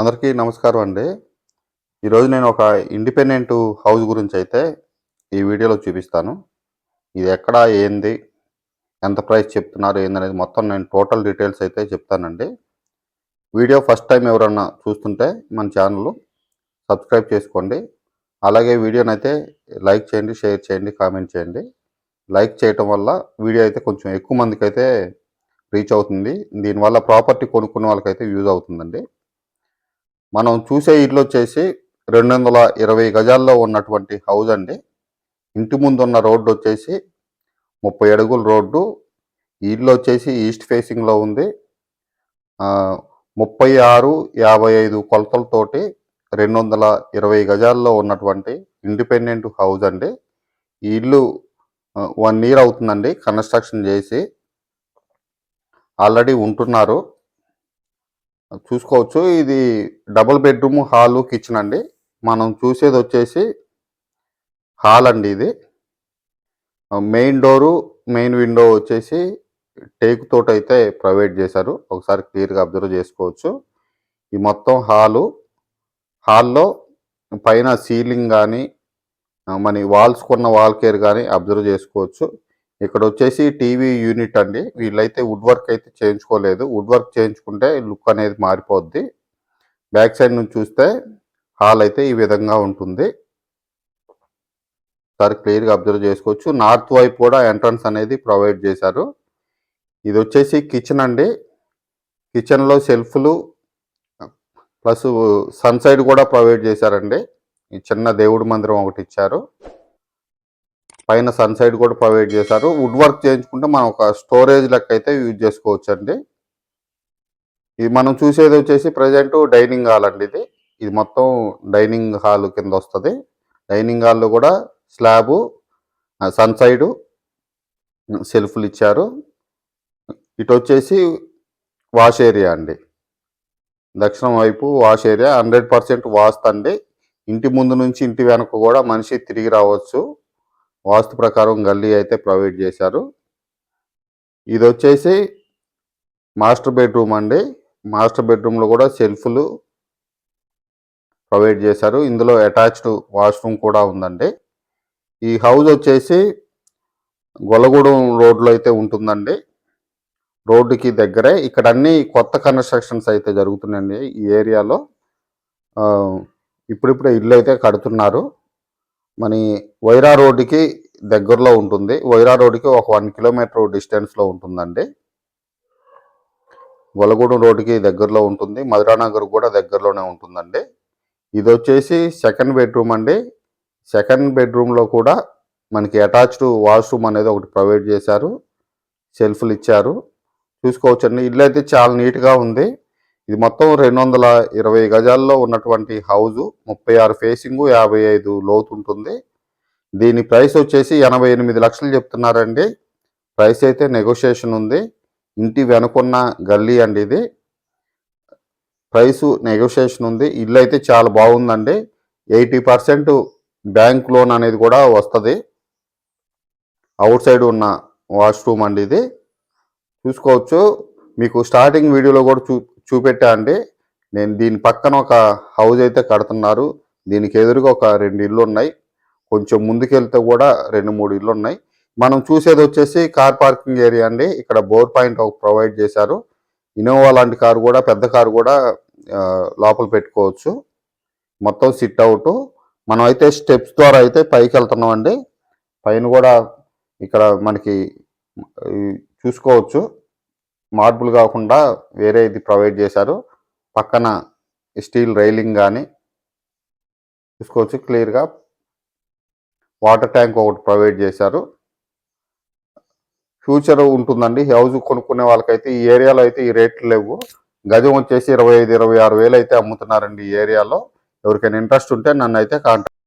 అందరికీ నమస్కారం అండి. ఈరోజు నేను ఒక ఇండిపెండెంట్ హౌస్ గురించి అయితే ఈ వీడియోలో చూపిస్తాను. ఇది ఎక్కడ ఏంది ఎంత ప్రైస్ చెప్తున్నారు ఏందనేది మొత్తం నేను టోటల్ డీటెయిల్స్ అయితే చెప్తానండి. వీడియో ఫస్ట్ టైం ఎవరన్నా చూస్తుంటే మన ఛానల్ సబ్స్క్రైబ్ చేసుకోండి. అలాగే వీడియోని అయితే లైక్ చేయండి షేర్ చేయండి కామెంట్ చేయండి. లైక్ చేయటం వల్ల వీడియో అయితే కొంచెం ఎక్కువ మందికి అయితే రీచ్ అవుతుంది. దీనివల్ల ప్రాపర్టీ కొనుక్కునే వాళ్ళకైతే యూజ్ అవుతుందండి. మనం చూసే ఇల్లు వచ్చేసి రెండు వందల ఇరవై గజాల్లో ఉన్నటువంటి హౌస్ అండి. ఇంటి ముందు ఉన్న రోడ్డు వచ్చేసి ముప్పై అడుగుల రోడ్డు. ఈ ఇల్లు వచ్చేసి ఈస్ట్ ఫేసింగ్లో ఉంది. ముప్పై ఆరు యాభై ఐదు కొలతలతోటి రెండు వందల ఇరవై గజాల్లో ఉన్నటువంటి ఇండిపెండెంట్ హౌస్ అండి. ఈ ఇల్లు వన్ ఇయర్ అవుతుందండి కన్స్ట్రక్షన్ చేసి. ఆల్రెడీ ఉంటున్నారు. చూసుకోవచ్చు. ఇది డబుల్ బెడ్రూమ్ హాలు కిచెన్ అండి. మనం చూసేది వచ్చేసి హాల్ అండి ఇది. మెయిన్ డోరు మెయిన్ విండో వచ్చేసి టేక్ తోటి అయితే ప్రొవైడ్ చేశారు. ఒకసారి క్లియర్గా అబ్జర్వ్ చేసుకోవచ్చు. ఈ మొత్తం హాలు హాల్లో పైన సీలింగ్ కానీ మన వాల్స్ కొన్న వాల్ కేర్ కానీ అబ్జర్వ్ చేసుకోవచ్చు. ఇక్కడ వచ్చేసి టీవీ యూనిట్ అండి. వీళ్ళైతే వుడ్ వర్క్ అయితే చేయించుకోలేదు. వుడ్ వర్క్ చేయించుకుంటే లుక్ అనేది మారిపోద్ది. బ్యాక్ సైడ్ నుంచి చూస్తే హాల్ అయితే ఈ విధంగా ఉంటుంది. సార్ క్లియర్గా అబ్జర్వ్ చేసుకోవచ్చు. నార్త్ వైపు కూడా ఎంట్రన్స్ అనేది ప్రొవైడ్ చేశారు. ఇది వచ్చేసి కిచెన్ అండి. కిచెన్లో సెల్ఫ్లు ప్లస్ సన్ సైడ్ కూడా ప్రొవైడ్ చేశారండి. ఈ చిన్న దేవుడి మందిరం ఒకటి ఇచ్చారు. పైన సన్ సైడ్ కూడా ప్రొవైడ్ చేశారు. వుడ్ వర్క్ చేయించుకుంటే మనం ఒక స్టోరేజ్ లెక్క అయితే యూజ్ చేసుకోవచ్చు అండి ఇది మనం చూసేది వచ్చేసి ప్రజెంట్ డైనింగ్ హాల్ అండి ఇది. ఇది మొత్తం డైనింగ్ హాల్ కింద వస్తుంది. డైనింగ్ హాల్లో కూడా స్లాబు సన్ సైడు సెల్ఫ్లు ఇచ్చారు. ఇటు వచ్చేసి వాష్ ఏరియా అండి. దక్షిణం వైపు wash area. Hundred percent vastu అండి. ఇంటి ముందు నుంచి ఇంటి వెనక కూడా మనిషి తిరిగి రావచ్చు. వాస్తు ప్రకారం గల్లీ అయితే ప్రొవైడ్ చేశారు. ఇది వచ్చేసి మాస్టర్ బెడ్రూమ్ అండి. మాస్టర్ బెడ్రూమ్లో కూడా సెల్ఫ్లు ప్రొవైడ్ చేశారు. ఇందులో అటాచ్డ్ వాష్రూమ్ కూడా ఉందండి. ఈ హౌస్ వచ్చేసి గొలగూడెం రోడ్లో అయితే ఉంటుందండి. రోడ్డుకి దగ్గరే. ఇక్కడ అన్ని కొత్త కన్స్ట్రక్షన్స్ అయితే జరుగుతున్నాయండి ఈ ఏరియాలో. ఇప్పుడిప్పుడే ఇల్లు అయితే కడుతున్నారు. మన వైరా రోడ్డుకి దగ్గరలో ఉంటుంది. వైరా రోడ్డుకి ఒక వన్ కిలోమీటర్ డిస్టెన్స్లో ఉంటుందండి. గొలగూడెం రోడ్డుకి దగ్గరలో ఉంటుంది. మధురానగర్ కూడా దగ్గరలోనే ఉంటుందండి. ఇది వచ్చేసి సెకండ్ బెడ్రూమ్ అండి. సెకండ్ బెడ్రూమ్లో కూడా మనకి అటాచ్డ్ వాష్రూమ్ అనేది ఒకటి ప్రొవైడ్ చేశారు. సెల్ఫ్లు ఇచ్చారు. చూసుకోవచ్చండి. ఇల్లు అయితే చాలా నీట్గా ఉంది. ఇది మొత్తం రెండు వందల ఇరవై గజాల్లో ఉన్నటువంటి హౌజు. ముప్పై ఆరు ఫేసింగు యాభై ఐదు లోతు ఉంటుంది. దీని ప్రైస్ వచ్చేసి ఎనభై ఎనిమిది లక్షలు చెప్తున్నారండి. ప్రైస్ అయితే నెగోషియేషన్ ఉంది. ఇంటి వెనుకున్న గల్లీ అండి ఇది. ప్రైస్ నెగోషియేషన్ ఉంది. ఇల్లు అయితే చాలా బాగుందండి. ఎయిటీ పర్సెంట్ బ్యాంక్ లోన్ అనేది కూడా వస్తుంది. అవుట్ సైడ్ ఉన్న వాష్రూమ్ అండి ఇది. చూసుకోవచ్చు. మీకు స్టార్టింగ్ వీడియోలో కూడా చూ చూపెట్టా అండి. నేను దీని పక్కన ఒక హౌస్ అయితే కడుతున్నారు. దీనికి ఎదురుగా ఒక రెండు ఇల్లు ఉన్నాయి. కొంచెం ముందుకెళ్తే కూడా రెండు మూడు ఇల్లు ఉన్నాయి. మనం చూసేది వచ్చేసి కార్ పార్కింగ్ ఏరియా అండి. ఇక్కడ బోర్ పాయింట్ ఒక ప్రొవైడ్ చేశారు. ఇన్నోవా లాంటి కారు కూడా పెద్ద కారు కూడా లోపల పెట్టుకోవచ్చు. మొత్తం సిట్ అవుట్ మనం అయితే స్టెప్స్ ద్వారా అయితే పైకి వెళ్తున్నాం అండి. పైన కూడా ఇక్కడ మనకి చూసుకోవచ్చు. మార్బుల్ కాకుండా వేరే ఇది ప్రొవైడ్ చేశారు. పక్కన స్టీల్ రైలింగ్ కానీ చూసుకోవచ్చు క్లియర్గా వాటర్ ట్యాంక్ ఒకటి ప్రొవైడ్ చేశారు. ఫ్యూచర్ ఉంటుందండి. హౌస్ కొనుక్కునే వాళ్ళకైతే ఈ ఏరియాలో అయితే ఈ రేట్లు లేవు. గజం వచ్చేసి ఇరవై ఐదు ఇరవై ఆరు వేలు అయితే అమ్ముతున్నారండి ఈ ఏరియాలో. ఎవరికైనా ఇంట్రెస్ట్ ఉంటే నన్ను అయితే కాంటాక్ట్